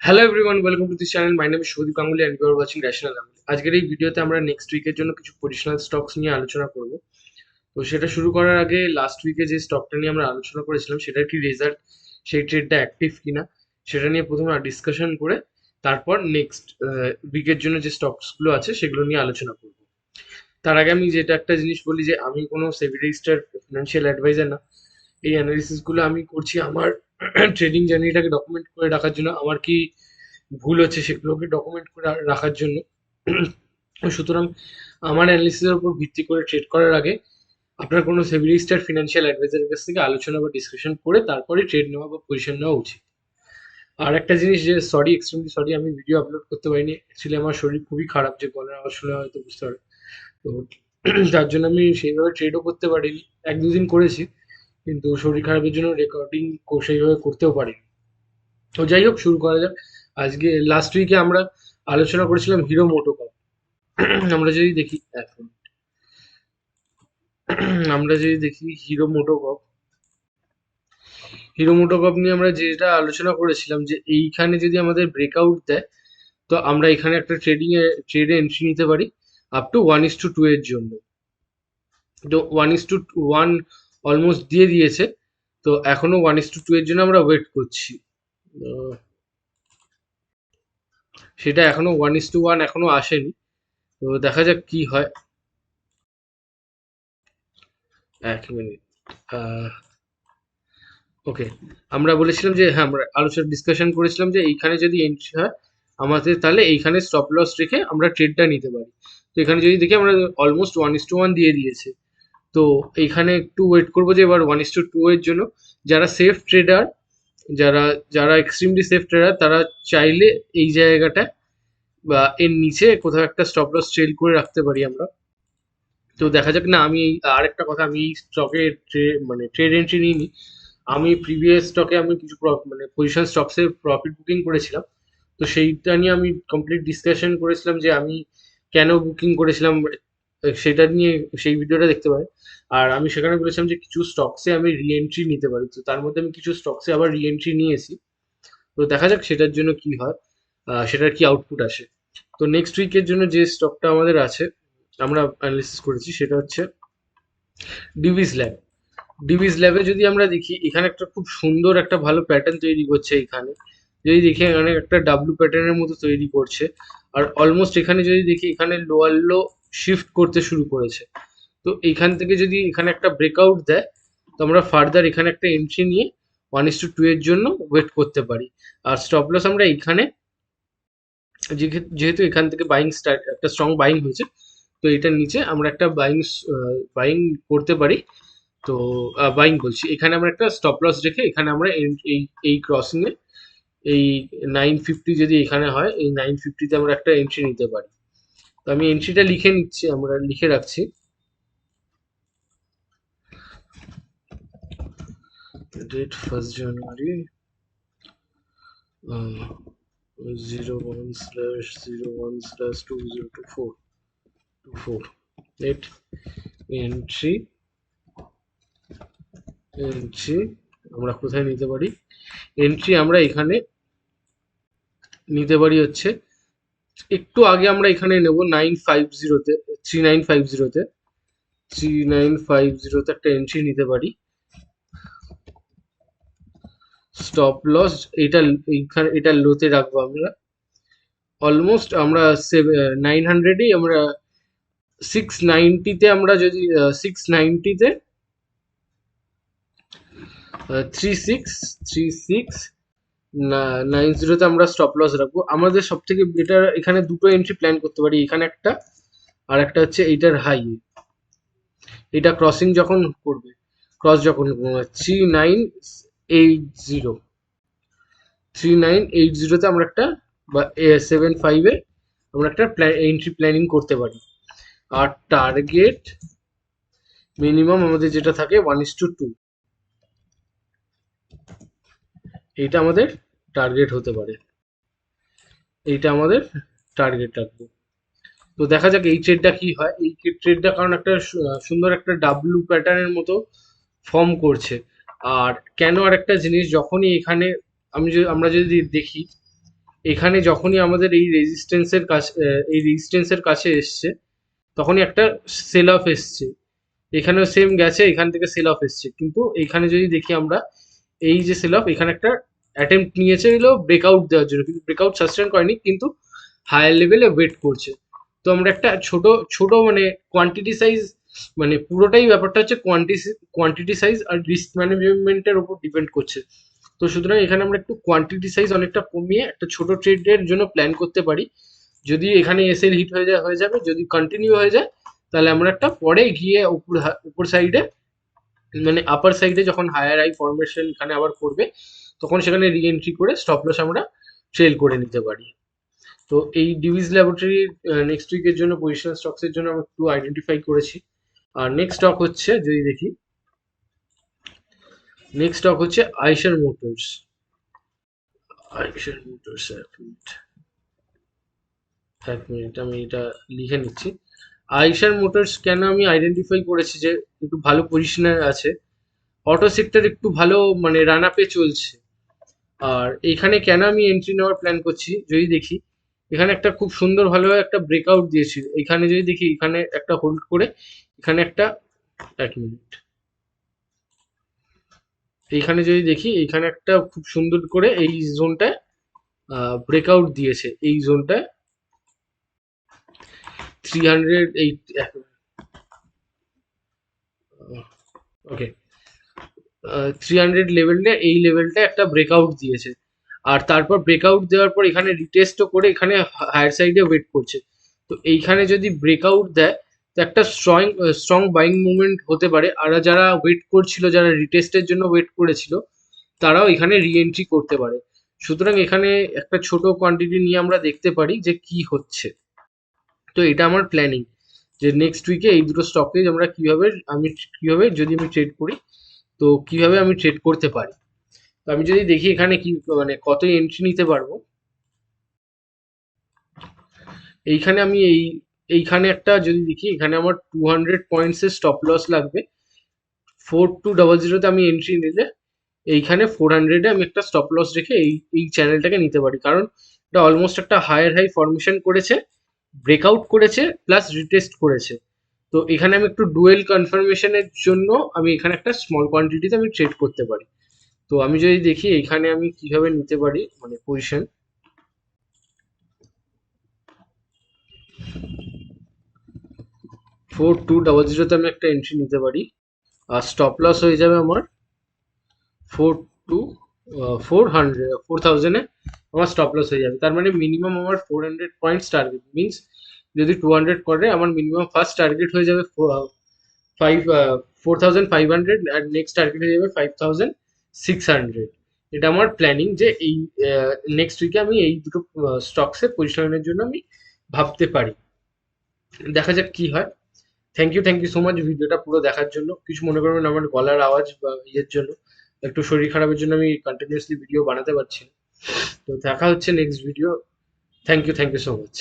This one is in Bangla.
Hello everyone welcome to this channel my name is Shubhadeep Ganguly and you watching national Ganguly আজকের এই ভিডিওতে আমরা নেক্সট উইকের জন্য কিছু পজিশনাল স্টকস নিয়ে আলোচনা করব। তো সেটা শুরু করার আগে লাস্ট উইকে যে স্টকটা নিয়ে আমরা আলোচনা করেছিলাম, সেটার কি রেজাল্ট সেই ট্রেডটা অ্যাক্টিভ কিনা, সেটা নিয়ে প্রথমে ডিসকাশন করে তারপর নেক্সট উইকের জন্য যে স্টকসগুলো আছে, সেগুলো নিয়ে আলোচনা করব। তার আগে আমি যেটা একটা জিনিস বলি যে, আমি কোনো সেভি রেজিস্টার ফিনান্সিয়াল অ্যাডভাইজার না। এই অ্যানালিসিসগুলো আমি করছি আমার ট্রেডিং জার্নিটাকে ডকুমেন্ট করে রাখার জন্য আমার কি ভুল হচ্ছে সেগুলোকে ডকুমেন্ট করে রাখার জন্য। সুতরাং আমার অ্যানালিসিসের উপর ভিত্তি করে ট্রেড করার আগে আপনার কোনো সেভিলিস্টার ফিনান্সিয়াল অ্যাডভাইজারের কাছ থেকে আলোচনা বা ডিসকাশন করে তারপরে ট্রেড নেওয়া বা পজিশন নেওয়া উচিত। আর একটা জিনিস যে সরি এক্সট্রিমলি সরি আমি ভিডিও আপলোড করতে পারিনি। অ্যাকচুয়ালি আমার শরীর খুবই খারাপ, যে গলার আওয়াজ শুনে হয়তো বুঝতে পারে তো তার জন্য আমি সেইভাবে ট্রেডও করতে পারিনি। এক দুদিন করেছি। কিন্তু শরীর খারাপের জন্য রেকর্ডিং সেইভাবে করতেও পারিনি। তো যাই হোক, শুরু করা যাক। আজকে লাস্ট উইকে আমরা আলোচনা করেছিলাম হিরো মোটোকপ আমরা যদি দেখি, এক মিনিট। আমরা যদি দেখি হিরো মোটোকপ হিরো মোটোকপ নিয়ে আমরা যেটা আলোচনা করেছিলাম যে এইখানে যদি আমাদের ব্রেকআউট দেয়, তো আমরা এখানে একটা ট্রেডিং এ ট্রেডে এন্ট্রি নিতে পারি up to one is to two এর জন্য। তো one is to one almost দিয়ে দিয়েছে। তো এখনও ওয়ান ইস টু টু এর জন্য আমরা ওয়েট করছি। সেটা এখনও ওয়ান ইস টু ওয়ান এখনও আসেনি। তো দেখা যাক কি হয়। এক মিনিট। ওকে আমরা বলেছিলাম যে হ্যাঁ আমরা আলোচনা ডিসকাশন করেছিলাম যে, এইখানে যদি এন্ট্রি হয়, আমাদের তাহলে এইখানে স্টপ লস রেখে আমরা ট্রেডটা নিতে পারি। তো এখানে যদি দেখি, আমরা almost one is to one দিয়ে দিয়েছে। তো এইখানে একটু ওয়েট করব যে এবার ওয়ান ইস টু টু এর জন্য। যারা সেফ ট্রেডার যারা যারা এক্সট্রিমলি সেফ ট্রেডার তারা চাইলে এই জায়গাটায় বা এর নিচে কোথাও একটা স্টপ লস ট্রেল করে রাখতে পারি আমরা। তো দেখা যাক, না, আমি আর একটা কথা, আমি এই স্টকে মানে ট্রেড এন্ট্রি নিইনি। আমি প্রিভিয়াস স্টকে আমি কিছু মানে পজিশন স্টকসের প্রফিট বুকিং করেছিলাম। তো সেইটা নিয়ে আমি কমপ্লিট ডিসকাশন করেছিলাম যে আমি কেন বুকিং করেছিলাম সেটা নিয়ে সেই ভিডিওটা দেখতে পারেন। আর আমি সেখানে বলেছিলাম যে কিছু স্টকসে আমি রি এন্ট্রি নিতে পারি। তো তার মধ্যে আমি কিছু স্টকসে আবার রি এন্ট্রি নিয়েছি। তো দেখা যাক সেটার জন্য কি হয় সেটার কি আউটপুট আসে। তো নেক্সট উইকের জন্য যে স্টকটা আমাদের আছে, আমরা অ্যানালিসিস করেছি, সেটা হচ্ছে ডিভিস ল্যাব ডিভিস ল্যাবে যদি আমরা দেখি, এখানে একটা খুব সুন্দর একটা ভালো প্যাটার্ন তৈরি করছে এখানে। যদি দেখি, এখানে একটা ডাব্লু প্যাটার্নের মতো তৈরি করছে। আর অলমোস্ট এখানে যদি দেখি, এখানে লোয়ার লো শিফট করতে শুরু করেছে। তো এইখান থেকে যদি এখানে একটা ব্রেকআউট দেয়, তো আমরা ফার্দার এখানে একটা এন্ট্রি নিয়ে ওয়ান ইস টু টু এর জন্য ওয়েট করতে পারি। আর স্টপ লস আমরা যেহে- যেহেতু এখান থেকে বাইং স্টার্ট একটা স্ট্রং বাইং হয়েছে, তো এটার নিচে আমরা একটা বাইং বাইং করতে পারি। তো বাইং বলছি। এখানে আমরা একটা স্টপ লস রেখে এখানে আমরা এই- এই এই ক্রসিং এই নাইন ফিফটি যদি এখানে হয়, এই নাইন ফিফটিতে আমরা একটা এন্ট্রি নিতে পারি। তো আমি এন্ট্রিটা লিখে নিচ্ছি, আমরা লিখে রাখছি। Date first January zero one slash zero one slash two zero two four two four date entry entry আমরা কোথায় নিতে পারি? এন্ট্রি আমরা এখানে নিতে পারি হচ্ছে একটু আগে আমরা এখানে নেব নাইন ফাইভ জিরোতে থ্রি নাইন ফাইভ জিরোতে থ্রি নাইন ফাইভ জিরোতে একটা এন্ট্রি নিতে পারি। স্টপ লস এটা এইখানে, এটা লোতে রাখব আমরা। অলমোস্ট আমরা নাইন হান্ড্রেডই আমরা সিক্স নাইনটিতে আমরা যদি six নাইনটিতে three six three six nine জিরোতে আমরা স্টপ লস রাখব। আমাদের সব থেকে বেটার এখানে দুটো এন্ট্রি প্ল্যান করতে পারি। এখানে একটা আর একটা হচ্ছে এইটার হাই এটা ক্রসিং যখন করবে ক্রস যখন three nine eight zero three nine eight জিরোতে আমরা একটা, বা সেভেন ফাইভে আমরা একটা এন্ট্রি প্ল্যানিং করতে পারি। আর টার্গেট মিনিমাম আমাদের যেটা থাকে ওয়ান ইস টু টু এইটা আমাদের টার্গেট হতে পারে। এইটা আমাদের টার্গেট রাখব। তো দেখা যাক এই ট্রেডটা কি হয়। এই ট্রেডটা কারণ একটা সুন্দর একটা ডাব্লু প্যাটার্নের মতো ফর্ম করছে। আর কেন আর একটা জিনিস, যখনই এখানে আমি যদি, আমরা যদি দেখি, এখানে যখনই আমাদের এই রেজিস্ট্যান্সের কাছে এই রেজিস্ট্যান্সের কাছে এসছে, তখনই একটা সেল অফ এসছে। এখানেও সেম গেছে, এখান থেকে সেল অফ এসছে। কিন্তু এখানে যদি দেখি আমরা, এই যে সেল অফ এখানে একটা অ্যাটেম্প নিয়েছে এলো ব্রেকআউট দেওয়ার জন্য, কিন্তু ব্রেকআউট সাস্টেন করেনি, কিন্তু হায়ার লেভেলে ওয়েট করছে। তো আমরা একটা ছোট ছোট মানে কোয়ান্টিটি সাইজ মানে পুরোটাই ব্যাপারটা হচ্ছে কোয়ান্টিটি কোয়ান্টিটি সাইজ আর রিস্ক ম্যানেজমেন্টের উপর ডিপেন্ড করছে। তো সুতরাং এখানে আমরা একটু কোয়ান্টিটি সাইজ অনেকটা কমিয়ে একটা ছোট ট্রেডের জন্য প্ল্যান করতে পারি। যদি এখানে এসএল হিট হয়ে যায়, হয়ে যাবে, যদি কন্টিনিউ হয়ে যায়, তাহলে আমরা একটা পরে গিয়ে উপর উপর সাইডে মানে আপার সাইডে যখন হায়ার আই ফরমেশন এখানে আবার করবে তখন সেখানে রিএন্ট্রি করে স্টপ লস আমরা ট্রেল করে নিতে পারি। তো এই ডিভিজ ল্যাবরেটরি নেক্সট উইকের জন্য পজিশন স্টকসের জন্য আমরা একটু আইডেন্টিফাই করেছি। আর নেক্সট স্টক হচ্ছে, যদি দেখি নেক্সট স্টক হচ্ছে আইশার মোটরস আইশার মোটরস এক মিনিট এক মিনিট আমি এটা লিখে নিচ্ছি। আইশার মোটরস কেন আমি আইডেন্টিফাই করেছি যে একটু ভালো পজিশনে আছে? অটো সেক্টর একটু ভালো মানে রান আপে চলছে। আর এখানে কেন আমি এন্ট্রি নেওয়ার প্ল্যান করছি, যদি দেখি, এখানে একটা খুব সুন্দর ভালো একটা ব্রেকআউট দিয়েছিল। এখানে যদি দেখি, এখানে একটা হোল্ড করে, এখানে একটা এক মিনিট এইখানে যদি দেখি এইখানে একটা খুব সুন্দর করে এই জোনটায় ব্রেকআউট দিয়েছে। এই জোনটায় three hundred eight okay three hundred লেভেলটা এই লেভেলটা একটা ব্রেকআউট দিয়েছে। আর তারপর ব্রেকআউট দেওয়ার পর এখানে রিটেস্টও করে এখানে হায়ার সাইডে ওয়েট করছে। তো এইখানে যদি ব্রেকআউট দেয়, তো একটা স্ট্রং স্ট্রং বাইং মুভমেন্ট হতে পারে। আর যারা ওয়েট করছিল, যারা রিটেস্টের জন্য ওয়েট করেছিল, তারাও এখানে রি এন্ট্রি করতে পারে। সুতরাং এখানে একটা ছোট কোয়ান্টিটি নিয়ে আমরা দেখতে পারি যে কি হচ্ছে। তো এটা আমার প্ল্যানিং যে নেক্সট উইকে এই দুটো স্টকেজ আমরা কীভাবে, আমি কীভাবে যদি আমি ট্রেড করি তো কীভাবে আমি ট্রেড করতে পারি? তো আমি যদি দেখি এখানে কি মানে কত এন্ট্রি নিতে পারব? এইখানে আমি এই, এইখানে একটা যদি দেখি, এখানে আমার টু হান্ড্রেড পয়েন্টসের স্টপ লস লাগবে। ফোর টু ডবল জিরোতে আমি এন্ট্রি নিলে, এইখানে ফোর হান্ড্রেডে আমি একটা স্টপ লস রেখে এই এই চ্যানেলটাকে নিতে পারি। কারণ এটা অলমোস্ট একটা হায়ার হাই ফরমেশন করেছে ব্রেকআউট করেছে প্লাস রিটেস্ট করেছে। তো এখানে আমি একটু ডুয়েল কনফার্মেশনের জন্য আমি এখানে একটা স্মল কোয়ান্টিটিতে আমি ট্রেড করতে পারি। তো আমি যদি দেখি এখানে আমি কীভাবে নিতে পারি মানে পজিশন ফোর টু ডাবল জিরোতে আমি একটা এন্ট্রি নিতে পারি। আর স্টপ লস হয়ে যাবে আমার four two four hundred four থাউজেন্ডে আমার স্টপ লস হয়ে যাবে। তার মানে মিনিমাম আমার four hundred points target means যদি টু হান্ড্রেড করে, আমার মিনিমাম ফার্স্ট টার্গেট হয়ে যাবে five four thousand five hundred আর নেক্সট টার্গেট হয়ে যাবে ফাইভ থাউজেন্ড সিক্স হান্ড্রেড এটা আমার প্ল্যানিং যে এই নেক্সট উইকে আমি এই দুটো স্টকসের পজিশনের জন্য আমি ভাবতে পারি। দেখা যাক কি হয়। Thank you thank you so much ভিডিওটা পুরো দেখার জন্য। কিছু মনে করবেন আমার গলার আওয়াজ বা ইয়ের জন্য। একটু শরীর খারাপের জন্য আমি কন্টিনিউসলি ভিডিও বানাতে পারছি না। তো দেখা হচ্ছে next video thank you thank you so much